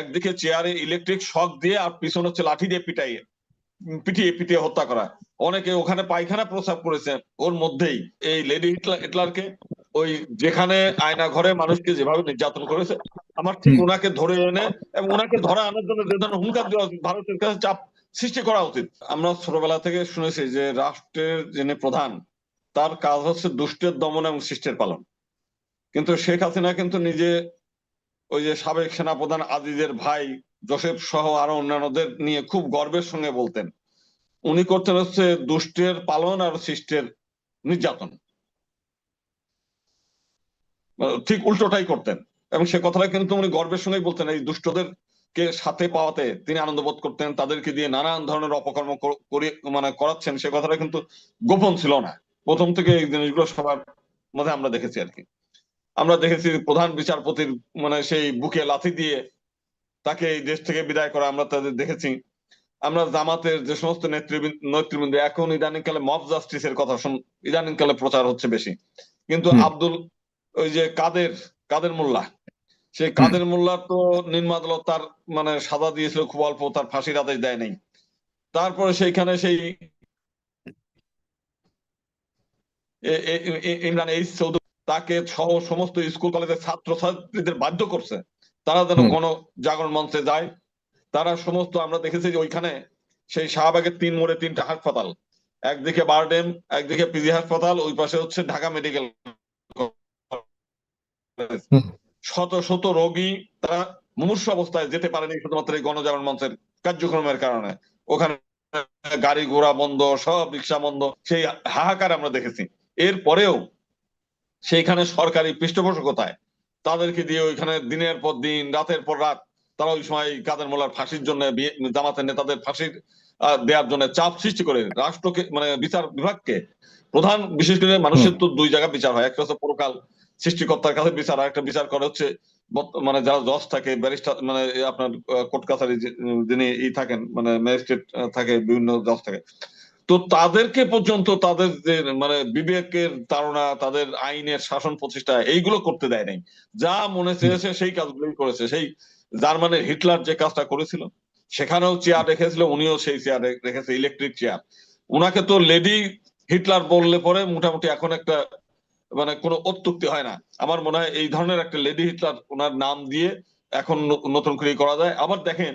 একদিকে চেয়ারে electric shock দিয়ে আর পিছনে হচ্ছে লাঠি দিয়ে পিটাইয়ে পিটিয়ে পিটিয়ে হত্যা করা। অনেকে ওখানে পায়খানা প্রস্রাব করেছে ওর মধ্যেই। এই লেডি হিটলার হিটলারকে ওই যেখানে আয়না ঘরে মানুষকে যেভাবে নির্যাতন করেছে আমার ঠিক ওনাকে ধরে এনে এবং ওনাকে ধরে আনার জন্য যে ধরনের হুঙ্কার দেওয়া উচিত ভারতের কাছে চাপ সৃষ্টি করা উচিত। আমরা ছোটবেলা থেকে শুনেছি যে রাষ্ট্রের যিনি প্রধান তার কাজ হচ্ছে দুষ্টের দমন এবং সৃষ্টের পালন। কিন্তু শেখ হাসিনা কিন্তু নিজে ওই যে সাবেক সেনাপ্রধান আজিজের ভাই জোসেফ সহ আরও অন্যান্যদের নিয়ে খুব গর্বের সঙ্গে বলতেন, উনি করতেন হচ্ছে দুষ্টের পালন আর সৃষ্টের নির্যাতন। ঠিক উল্টোটাই করতেন এবং সে কথাটা কিন্তু উনি গর্বের সঙ্গেই বলতেন, এই দুষ্টদের কে সাথে পাওয়াতে তিনি আনন্দ বোধ করতেন, তাদেরকে দিয়ে নানান ধরনের অপকর্ম কর- করে মানে করাচ্ছেন, সে কথাটা কিন্তু গোপন ছিল না। প্রথম থেকে এই জিনিসগুলো সবার মধ্যে আমরা দেখেছি আর কি। আমরা দেখেছি প্রধান বিচারপতির মানে সেই বুকে লাথি দিয়ে তাকে এই দেশ থেকে বিদায় করা আমরা তাদের দেখেছি। আমরা জামাতের যে সমস্ত নেতৃবৃন্দ নেতৃবৃন্দ এখন ইদানিং কালে মব জাস্টিসের কথা শুন ইদানিং কালে প্রচার হচ্ছে বেশি। কিন্তু আব্দুল ওই যে কাদের কাদের মোল্লা সেই কাদের মোল্লা তো নিম্ন আদালত তার মানে সাজা দিয়েছিল খুব অল্প তার ফাঁসির আদেশ দেয় নাই। তারপরে সেইখানে সেই ইমরান এইচ চৌধুরী তাকে সহ সমস্ত স্কুল কলেজের ছাত্র ছাত্রীদের বাধ্য করছে। তারা যেন। গণ জাগরণ মঞ্চে যায়। তারা সমস্ত আমরা দেখেছি যে ওইখানে সেই শাহবাগের তিন মোড়ে তিনটা হাসপাতাল। একদিকে বারডেম একদিকে পিজি হাসপাতাল ওই পাশে হচ্ছে ঢাকা মেডিকেল শত শত রোগী তারা মুমূর্ষ অবস্থায় যেতে পারেনি শুধুমাত্র এই গণজাগরণ মঞ্চের কার্যক্রমের কারণে। ওখানে গাড়ি ঘোড়া বন্ধ সব রিক্সা বন্ধ সেই হাহাকার আমরা দেখেছি। এরপরেও সেইখানে সরকারি পৃষ্ঠপোষকতায় তাদেরকে দিয়ে ওইখানে দিনের পর দিন, রাতের পর রাত তারা ওই সময় কাদের মোল্লার ফাঁসির জন্য জামাতের নেতাদের ফাঁসির দেওয়ার জন্য চাপ সৃষ্টি করে রাষ্ট্রকে মানে বিচার বিভাগকে। প্রধান বিশেষ করে মানুষের তো দুই জায়গা বিচার হয়। একটা হচ্ছে পরকাল সৃষ্টিকর্তার কাছে বিচার আর একটা বিচার করে হচ্ছে মানে যারা জজ থাকে, ব্যারিস্টার মানে আপনার কোর্ট কাছারি যিনি ই থাকেন মানে ম্যাজিস্ট্রেট থাকে, বিভিন্ন জজ থাকে। তো তাদেরকে পর্যন্ত তাদের যে মানে বিবেকের তাড়না তাদের আইনের শাসন প্রতিষ্ঠা, এইগুলো করতে দেয় নাই। যা মনে চেয়েছে সেই কাজগুলোই করেছে। সেই জার্মানির হিটলার যে কাজটা করেছিল, সেখানেও চেয়ার রেখেছিল, উনিও সেই চেয়ার রেখেছে, ইলেকট্রিক চেয়ার। উনাকে তো লেডি হিটলার বললে পরে মোটামুটি এখন একটা মানে কোনো অত্যুক্তি হয় না। আমার মনে হয় এই ধরনের একটা লেডি হিটলার ওনার নাম দিয়ে এখন নতুন করে করা যায়। আবার দেখেন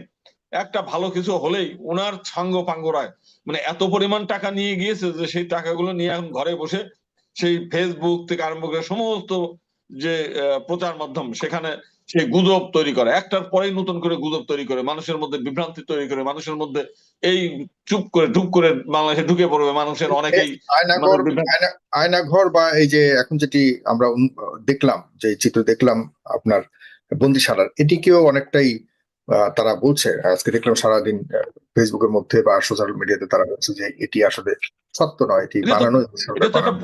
একটা ভালো কিছু হলেই ওনার ছাঙ্গ পাঙ্গরায় মানে এত পরিমাণ টাকা নিয়ে গিয়েছে যে সেই টাকাগুলো নিয়ে এখন ঘরে বসে সেই ফেসবুক থেকে আরম্ভ করে সমস্ত যে প্রচার মাধ্যম সেখানে সেই গুজব তৈরি করে। একটার পরেই নতুন করে গুজব তৈরি করে মানুষের মধ্যে বিভ্রান্তি তৈরি করে মানুষের মধ্যে এই চুপ করে ঢুক করে বাংলাদেশে ঢুকে পড়বে মানুষের অনেকেই আয়নাঘর আয়না আয়নাঘর বা এই যে এখন যেটি আমরা দেখলাম যে চিত্র দেখলাম আপনার বন্দিশালার এটিকেও অনেকটাই তারা বলছে আজকে দেখলাম সারাদিন ফেসবুকের মধ্যে বা সোশ্যাল মিডিয়াতে তারা বলছে যে এটি আসলে সত্য নয় এটি বানানো।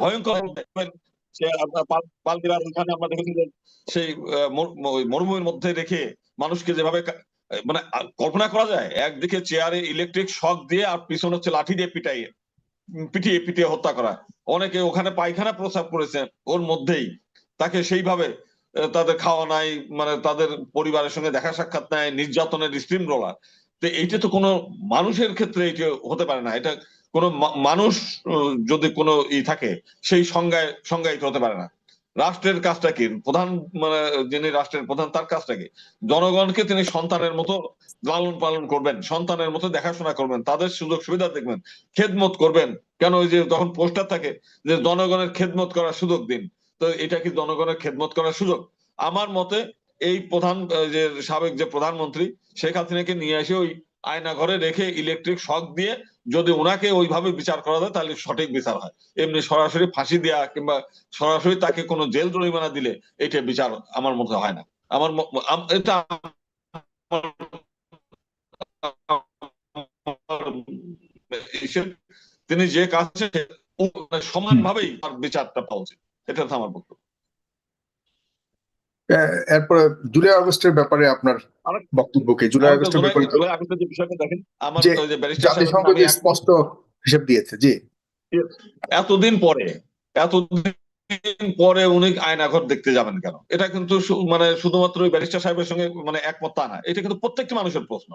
ভয়ঙ্কর আমরা দেখেছি যে সেই মরুভূমির মধ্যে রেখে মানুষকে যেভাবে মানে কল্পনা করা যায় একদিকে চেয়ারে ইলেকট্রিক শক দিয়ে আর পিছনে হচ্ছে লাঠি দিয়ে পিটাইয়ে পিটিয়ে পিটিয়ে হত্যা করা। অনেকে ওখানে পায়খানা প্রস্রাব করেছে ওর মধ্যেই। তাকে সেইভাবে তাদের খাওয়া নাই মানে তাদের পরিবারের সঙ্গে দেখা সাক্ষাৎ নাই, নির্যাতনের স্ট্রিম রোলার তো এইটা তো কোনো মানুষের ক্ষেত্রে এটা হতে পারে না। এটা কোনো মানুষ যদি কোনো ই থাকে, সেই সংজ্ঞায় সংজ্ঞায়িত হতে পারে না। রাষ্ট্রের কাজটা কি? প্রধান মানে যিনি রাষ্ট্রের প্রধান, তার কাজটা কি? জনগণকে তিনি সন্তানের মতো লালন পালন করবেন, সন্তানের মতো দেখাশোনা করবেন, তাদের সুযোগ সুবিধা দেখবেন, খেদমত করবেন। কেন ওই যে তখন পোস্টার থাকে যে জনগণের খেদমত করার সুযোগ দিন তো এটা কি জনগণের খেদমত করার সুযোগ? আমার মতে এই প্রধান যে সাবেক যে প্রধানমন্ত্রী, শেখ হাসিনাকে নিয়ে এসে ওই আয়না ঘরে রেখে ইলেকট্রিক শক দিয়ে যদি ওনাকে ওইভাবে বিচার করা যায়, তাহলে সঠিক বিচার হয়। এমনি সরাসরি ফাঁসি দেওয়া কিংবা সরাসরি তাকে কোনো জেল জরিমানা দিলে এটা বিচার আমার মতে হয় না। আমার এটা তিনি যে কাজ সমানভাবেই তার বিচারটা পাওয়া উচিত। এটা আমার বক্তব্য। আহ, এরপরে জুলাই আগস্টের ব্যাপারে আপনার বক্তব্যকে বক্তব্য কি জুলাই আগস্টের ব্যাপারে জুলাই আগস্টের যে বিষয়টা দেখেন আমার যে ব্যারিস্টার স্পষ্ট হিসেব দিয়েছে জি। এতদিন পরে এতদিন পরে উনি আয়নাঘর দেখতে যাবেন কেন? এটা কিন্তু মানে শুধুমাত্র ওই ব্যারিস্টার সাহেবের সঙ্গে মানে একমত তা না। এটা কিন্তু প্রত্যেকটি মানুষের প্রশ্ন।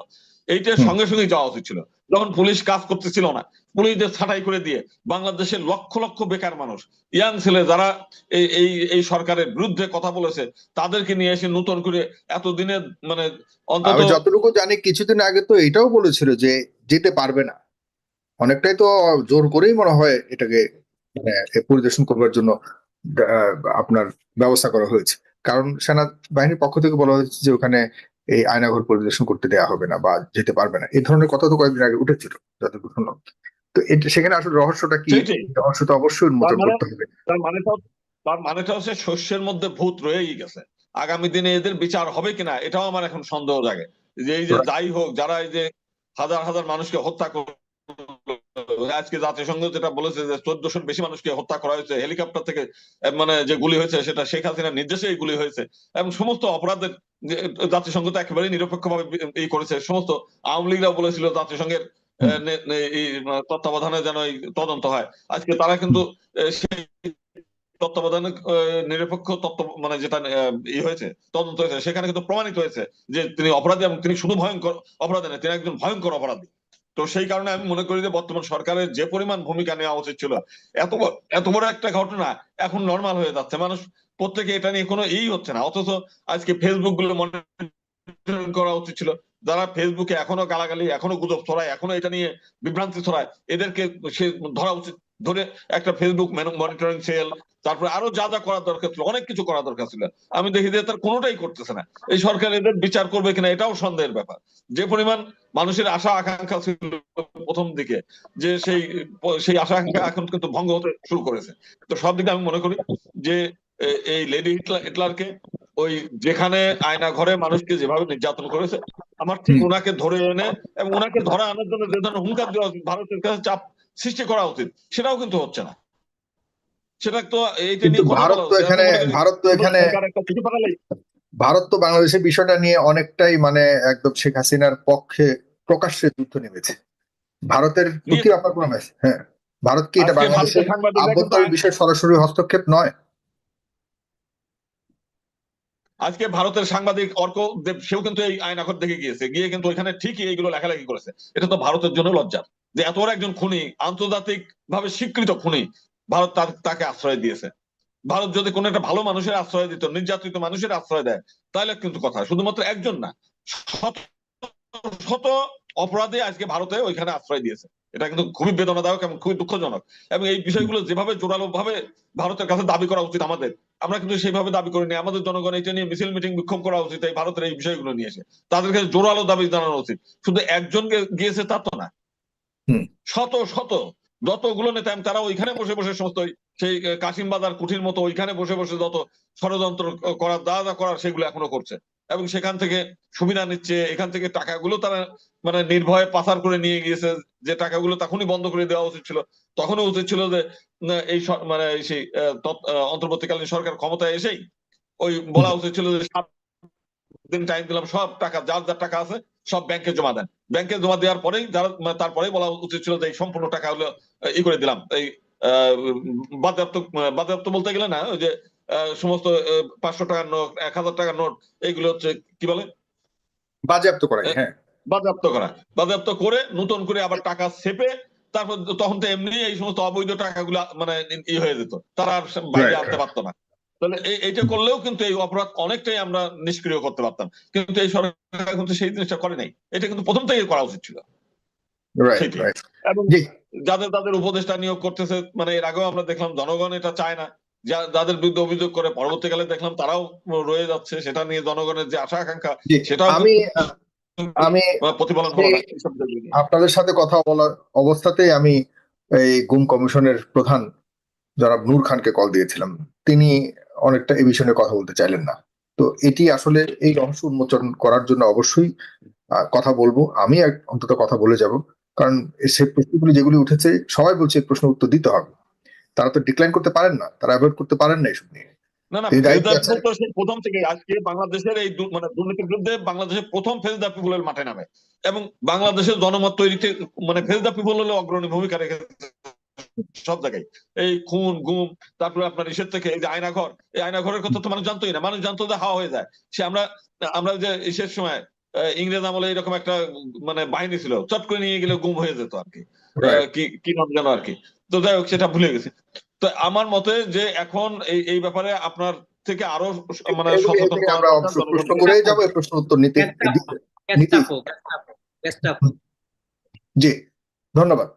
এইটার হুম। সঙ্গে সঙ্গে যাওয়া উচিত ছিল। যখন পুলিশ কাজ করতেছিল না পুলিশদের ছাঁটাই করে দিয়ে বাংলাদেশের লক্ষ লক্ষ বেকার মানুষ ইয়াং ছেলে যারা এই এই এই সরকারের বিরুদ্ধে কথা বলেছে তাদেরকে নিয়ে এসে নতুন করে এতদিনে মানে অন্তত যতটুকু জানি কিছুদিন আগে তো এটাও বলেছিল যে যেতে পারবে না। অনেকটাই তো জোর করেই মনে হয় এটাকে মানে পরিদর্শন করবার জন্য আপনার ব্যবস্থা করা হয়েছে। কারণ সেনা বাহিনীর পক্ষ থেকে বলা হয়েছে যে ওখানে এই আয়নাঘর পরিদর্শন করতে দেওয়া হবে না বা যেতে পারবে না। এই ধরনের কথা তো কয়েকদিন আগে উঠেছিল যতটুকু শুনলাম। তো এটা সেখানে আসলে রহস্যটা কি। রহস্য তো অবশ্যই উন্মোচন তার মানে- করতে হবে। তার মানেটা তার মানেটা হচ্ছে শস্যের মধ্যে ভূত রয়েই গেছে। আগামী দিনে এদের বিচার হবে কিনা এটাও আমার এখন সন্দেহ জাগে। যে এই যে যাই হোক যারা এই যে হাজার হাজার মানুষকে হত্যা করল আজকে জাতিসংঘ যেটা বলেছে যে চোদ্দশোর বেশি মানুষকে হত্যা করা হয়েছে হেলিকপ্টার থেকে মানে যে গুলি হয়েছে সেটা শেখ হাসিনার নির্দেশে এই গুলি হয়েছে। এবং সমস্ত অপরাধের জাতিসংঘ তো একেবারেই নিরপেক্ষভাবে এই করেছে। সমস্ত আওয়ামী লীগরা বলেছিল জাতিসংঘের নে- নে- তত্ত্বাবধানে যেন এই তদন্ত হয়। আজকে তারা কিন্তু তত্ত্বাবধানে নিরপেক্ষ তত্ত্ব মানে যেটা ই হয়েছে তদন্ত হয়েছে সেখানে কিন্তু প্রমাণিত হয়েছে যে তিনি অপরাধী এবং তিনি শুধু ভয়ঙ্কর অপরাধী নয় তিনি একজন ভয়ঙ্কর অপরাধী। তো সেই কারণে আমি মনে করি যে বর্তমান সরকারের যে পরিমাণ ভূমিকা নেওয়া উচিত ছিল, এত এত বড় একটা ঘটনা এখন নর্মাল হয়ে যাচ্ছে। মানুষ প্রত্যেকে এটা নিয়ে কোনো এই হচ্ছে না। অথচ আজকে ফেসবুকগুলো মনিটরিং করা উচিত ছিল। যারা ফেসবুকে এখনও গালাগালি, এখনও গুজব ছড়ায়, এখনও এটা নিয়ে বিভ্রান্তি ছড়ায়, এদেরকে সে ধরা উচিত ধরে একটা ফেসবুক মনিটরিং সেল তারপরে আরও যা যা করার দরকার ছিল অনেক কিছু করার দরকার ছিল। আমি দেখি যে তার কোনোটাই করতেছে না। এই সরকার এদের বিচার করবে কিনা এটাও সন্দেহের ব্যাপার। যে পরিমাণ মানুষের আশা আকাঙ্ক্ষা ছিল প্রথম দিকে যে সেই সেই আশা আকাঙ্ক্ষা এখন কিন্তু ভঙ্গ হতে শুরু করেছে। তো সব দিকে আমি মনে করি যে এই লেডি হিটলার হিটলারকে ওই যেখানে আয়না ঘরে মানুষকে যেভাবে নির্যাতন করেছে আমার ঠিক ওনাকে ধরে এনে এবং ওনাকে ধরে আনার জন্য যে ধরনের হুঙ্কার দেওয়া ভারতের কাছে চাপ সৃষ্টি করা উচিত। সেটাও কিন্তু হচ্ছে না। সেটা তো এইটা নিয়ে ভারত তো এখানে ভারত তো এখানে ভারত তো বাংলাদেশের বিষয়টা নিয়ে অনেকটাই মানে একদম শেখ হাসিনার পক্ষে প্রকাশ্যে যুদ্ধ নেমেছে। ভারতের প্রতি আপনার কোনো মেসেজ হ্যাঁ ভারত কি এটা বাংলাদেশের আভ্যন্তরীণ বিষয়ে সরাসরি হস্তক্ষেপ নয়? আজকে ভারতের সাংবাদিক অর্ক দেব সেও কিন্তু এই আইনাঘর দেখে গিয়েছে। গিয়ে কিন্তু ওইখানে ঠিকই এইগুলো লেখালেখি করেছে। এটা তো ভারতের জন্য লজ্জার যে এত বড় একজন খুনি আন্তর্জাতিক ভাবে স্বীকৃত খুনি, ভারত তার, তাকে আশ্রয় দিয়েছে। ভারত যদি কোনো একটা ভালো মানুষের আশ্রয় দিত, নির্যাতিত মানুষের আশ্রয় দেয়, তাহলে কিন্তু কথা, শুধুমাত্র একজন না, শত অপরাধী আজকে ভারতে ওইখানে আশ্রয় দিয়েছে। এটা কিন্তু খুবই বেদনাদায়ক এবং খুবই দুঃখজনক। এবং এই বিষয়গুলো যেভাবে জোরালো ভাবে ভারতের কাছে দাবি করা উচিত আমাদের, আমরা কিন্তু সেইভাবে দাবি করিনি। আমাদের জনগণ এটা নিয়ে মিছিল, মিটিং, বিক্ষোভ করা উচিত এই ভারতের এই বিষয়গুলো নিয়ে এসে। তাদের কাছে জোরালো দাবি জানানো উচিত। শুধু একজনকে গিয়েছে তা তো না। শত শত যতগুলো নেতা তারা ওইখানে বসে বসে সমস্ত সেই কাশিম বাজার কুঠির মতো ওইখানে বসে বসে যত ষড়যন্ত্র করার যা করার সেগুলো এখনও করছে। এবং সেখান থেকে সুবিধা নিচ্ছে এখান থেকে টাকাগুলো তারা মানে নির্ভয়ে পাচার করে নিয়ে গিয়েছে যে টাকাগুলো তখনই বন্ধ করে দেওয়া উচিত ছিল। তখনও উচিত ছিল যে এই মানে সেই অন্তর্বর্তীকালীন সরকার ক্ষমতায় এসেই ওই বলা উচিত ছিল যে সাত দিন টাইম দিলাম সব টাকা যার যার টাকা আছে সব ব্যাংকে জমা দেন। ব্যাংকে জমা দেওয়ার পরেই যারা মানে তারপরেই বলা উচিত ছিল যে এই সম্পূর্ণ টাকা হলো ই করে দিলাম। এই বাজেয়াপ্ত বাজেয়াপ্ত বলতে গেলে না ওই যে সমস্ত পাঁচশো টাকার নোট এক হাজার টাকার নোট এইগুলো হচ্ছে কি বলে? বাজেয়াপ্ত করাই হ্যাঁ। বাজেয়াপ্ত করা। বাজেয়াপ্ত করে নতুন করে আবার টাকা চেপে তারপর তখন তো এমনি এই সমস্ত অবৈধ টাকাগুলো মানে ই হয়ে যেত। তারা আর বাইরে আনতে পারতো না। তাহলে এইটা করলেও কিন্তু এই অপরাধ অনেকটাই আমরা নিষ্ক্রিয় করতে পারতাম। কিন্তু এই সরকার কিন্তু সেই জিনিসটা করে নাই। এটা কিন্তু প্রথম থেকে করা উচিত ছিল। এবং যাদের তাদের উপদেষ্টা নিয়োগ করতেছে মানে এর আগেও আমরা দেখলাম জনগণ এটা চায় না। যাদের বিরুদ্ধে অভিযোগ করে পরবর্তীকালে দেখলাম তারাও রয়ে যাচ্ছে। সেটা নিয়ে জনগণের যে আশা আকাঙ্ক্ষা জি সেটাও আমি আমি প্রতিফলন। আপনাদের সাথে কথা বলার অবস্থাতেই আমি এই গুম কমিশনের প্রধান যারা নূর খানকে কল দিয়েছিলাম তিনি অনেকটা এই বিষয়ে কথা বলতে চাইলেন না। তো এটি আসলে এই রহস্য উন্মোচন করার জন্য অবশ্যই কথা বলব। আমি অন্তত কথা বলে যাব। কারণ সে প্রশ্নগুলি যেগুলি উঠেছে সবাই বলছে প্রশ্ন উত্তর দিতে হবে। তারা তো ডিক্লাইন করতে পারেন না। তারা অ্যাভয়েড করতে পারেন না এসব নিয়ে। না না প্রথম থেকে আজকে বাংলাদেশের এই মানে দুর্নীতির বিরুদ্ধে বাংলাদেশের প্রথম ফেজদার পিপুলের মাঠে নামে। এবং বাংলাদেশের জনমত তৈরিতে মানে ফেজদার পিপুল হলে অগ্রণী ভূমিকা রেখেছে। সব জায়গায়। এই খুন গুম তারপরে আপনার ইসের থেকে এই যে আয়নাঘর এই আয়নাঘরের কথা তো মানুষ জানতোই না। মানুষ জানতো যে হাওয়া হয়ে যায়। সে আমরা আমরা যে ইসের সময় আহ, ইংরেজ আমলে এরকম একটা মানে বাহিনী ছিল চট করে নিয়ে গেলে গুম হয়ে যেত আর কি। আহ, কি কি নাম যেন আর কি। তো যাই হোক সেটা ভুলে গেছি। তো আমার মতে যে এখন এই এই ব্যাপারে আপনার থেকে আরও মানে সচেতন আমরা প্রশ্ন উত্তর নিতে। জি ধন্যবাদ।